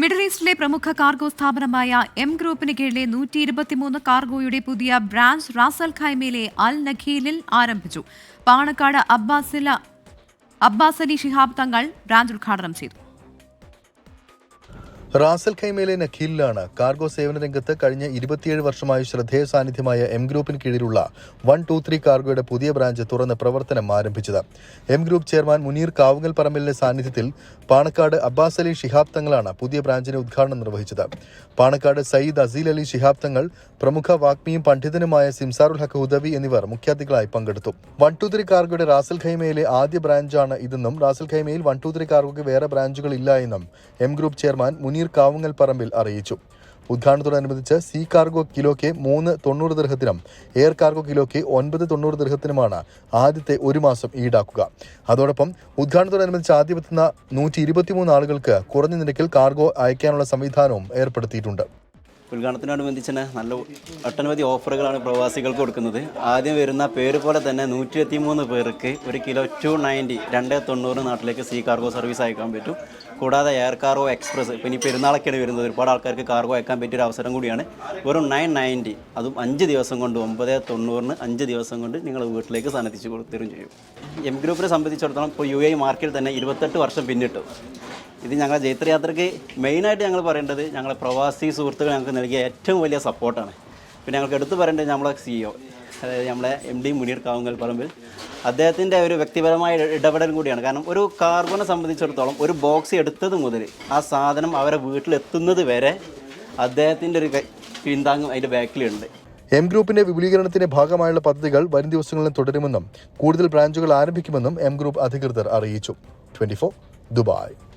Middle ഈസ്റ്റിലെ പ്രമുഖ cargo സ്ഥാപനമായ M ഗ്രൂപ്പിന് കീഴിലെ നൂറ്റി ഇരുപത്തിമൂന്ന് കാർഗോയുടെ പുതിയ ബ്രാഞ്ച് റാസൽ ഖൈമയിലെ അൽ നഖീലിൽ ആരംഭിച്ചു. പാണക്കാട് അബ്ബാസില അബ്ബാസ് അലി ശിഹാബ് തങ്ങൾ ബ്രാഞ്ച് ഉദ്ഘാടനം ചെയ്തു. റാസൽ ഖൈമയിലെ നഖീലിലാണ് കാർഗോ സേവന രംഗത്ത് കഴിഞ്ഞ ഇരുപത്തിയേഴ് വർഷമായി ശ്രദ്ധേയ സാന്നിധ്യമായ എം ഗ്രൂപ്പിന് കീഴിലുള്ള വൺ ടു ത്രീ കാർഗോയുടെ പുതിയ ബ്രാഞ്ച് തുറന്ന് പ്രവർത്തനം ആരംഭിച്ചത്. M group chairman Muneer Kavungal പറമ്പലിന്റെ സാന്നിധ്യത്തിൽ പാണക്കാട് അബ്ബാസ് അലി ഷിഹാബ് തങ്ങളാണ് പുതിയ ബ്രാഞ്ചിന്റെ ഉദ്ഘാടനം നിർവഹിച്ചത്. പാണക്കാട് സയ്യിദ് അസീൽ അലി ഷിഹാബ് തങ്ങൾ പ്രമുഖ വാഗ്മിയും പണ്ഡിതനുമായ സിംസാറുൽ ഹക്ക് ഹുദവി എന്നിവർ മുഖ്യാതിഥികളായി പങ്കെടുത്തു. വൺ ടു ത്രീ കാർഗോയുടെ റാസൽ ഖൈമയിലെ ആദ്യ ബ്രാഞ്ചാണ് ഇതെന്നും റാസൽ ഖൈമയിൽ വൺ ടു ത്രീ കാർഗോയ്ക്ക് വേറെ ബ്രാഞ്ചുകൾ ഇല്ല എന്നും M group chairman Muneer Kavungal Parambil അറിയിച്ചു. ഉദ്ഘാടനത്തോടനുബന്ധിച്ച് സി കാർഗോ കിലോയ്ക്ക് മൂന്ന് തൊണ്ണൂറ് ദൃഹത്തിനും എയർ കാർഗോ കിലോയ്ക്ക് ഒൻപത് തൊണ്ണൂറ് ദൃഹത്തിനുമാണ് ആദ്യത്തെ ഒരു മാസം ഈടാക്കുക. അതോടൊപ്പം ഉദ്ഘാടനത്തോടനുബന്ധിച്ച് ആദ്യമെത്തുന്ന നൂറ്റി ഇരുപത്തിമൂന്ന് ആളുകൾക്ക് കുറഞ്ഞ നിരക്കിൽ കാർഗോ അയക്കാനുള്ള സംവിധാനവും ഏർപ്പെടുത്തിയിട്ടുണ്ട്. ഉദ്ഘാടനത്തിനോടനുബന്ധിച്ച് തന്നെ നല്ല ഒട്ടനവധി ഓഫറുകളാണ് പ്രവാസികൾക്ക് കൊടുക്കുന്നത്. ആദ്യം വരുന്ന പേര് പോലെ തന്നെ നൂറ്റി എത്തിമൂന്ന് പേർക്ക് ഒരു കിലോ ടു നയന്റി രണ്ട് തൊണ്ണൂറ് നാട്ടിലേക്ക് സീ കാർഗോ സർവീസ് അയക്കാൻ പറ്റും. കൂടാതെ എയർ കാർഗോ എക്സ്പ്രസ് ഇപ്പം ഇനി പെരുന്നാളൊക്കെയാണ് വരുന്നത്. ഒരുപാട് ആൾക്കാർക്ക് കാർഗോ അയക്കാൻ പറ്റിയൊരു അവസരം കൂടിയാണ്. വെറും നയൻ നയന്റി അതും അഞ്ച് ദിവസം കൊണ്ട് ഒമ്പത് തൊണ്ണൂറിന് അഞ്ച് ദിവസം കൊണ്ട് നിങ്ങൾ വീട്ടിലേക്ക് സാധനത്തിച്ച് കൊടുത്തരും ചെയ്യും. എം ഗ്രൂപ്പിനെ സംബന്ധിച്ചിടത്തോളം ഇപ്പോൾ യു എ മാർക്കറ്റിൽ തന്നെ ഇരുപത്തെട്ട് വർഷം പിന്നിട്ടു. ഇത് ഞങ്ങളെ ജൈത്രയാത്രയ്ക്ക് മെയിനായിട്ട് ഞങ്ങൾ പറയേണ്ടത് ഞങ്ങളെ പ്രവാസി സുഹൃത്തുക്കൾ ഞങ്ങൾക്ക് നൽകിയ ഏറ്റവും വലിയ സപ്പോർട്ടാണ്. പിന്നെ ഞങ്ങൾക്ക് എടുത്തു പറയേണ്ടത് നമ്മളെ സിഇഒ അതായത് നമ്മളെ എം ഡി മുനീർ കാവുങ്കൽ പറമ്പിൽ അദ്ദേഹത്തിന്റെ ഒരു വ്യക്തിപരമായ ഇടപെടൽ കൂടിയാണ്. കാരണം ഒരു കാർബണെ സംബന്ധിച്ചിടത്തോളം ഒരു ബോക്സ് എടുത്തത് മുതൽ ആ സാധനം അവരെ വീട്ടിലെത്തുന്നത് വരെ അദ്ദേഹത്തിന്റെ ഒരു പിന്താങ്ങും അതിന്റെ ബാക്കിലുണ്ട്. എം ഗ്രൂപ്പിന്റെ വിപുലീകരണത്തിന്റെ ഭാഗമായുള്ള പദ്ധതികൾ വരും ദിവസങ്ങളിലും തുടരുമെന്നും കൂടുതൽ ബ്രാഞ്ചുകൾ ആരംഭിക്കുമെന്നും എം ഗ്രൂപ്പ് അധികൃതർ അറിയിച്ചു. Twenty Dubai.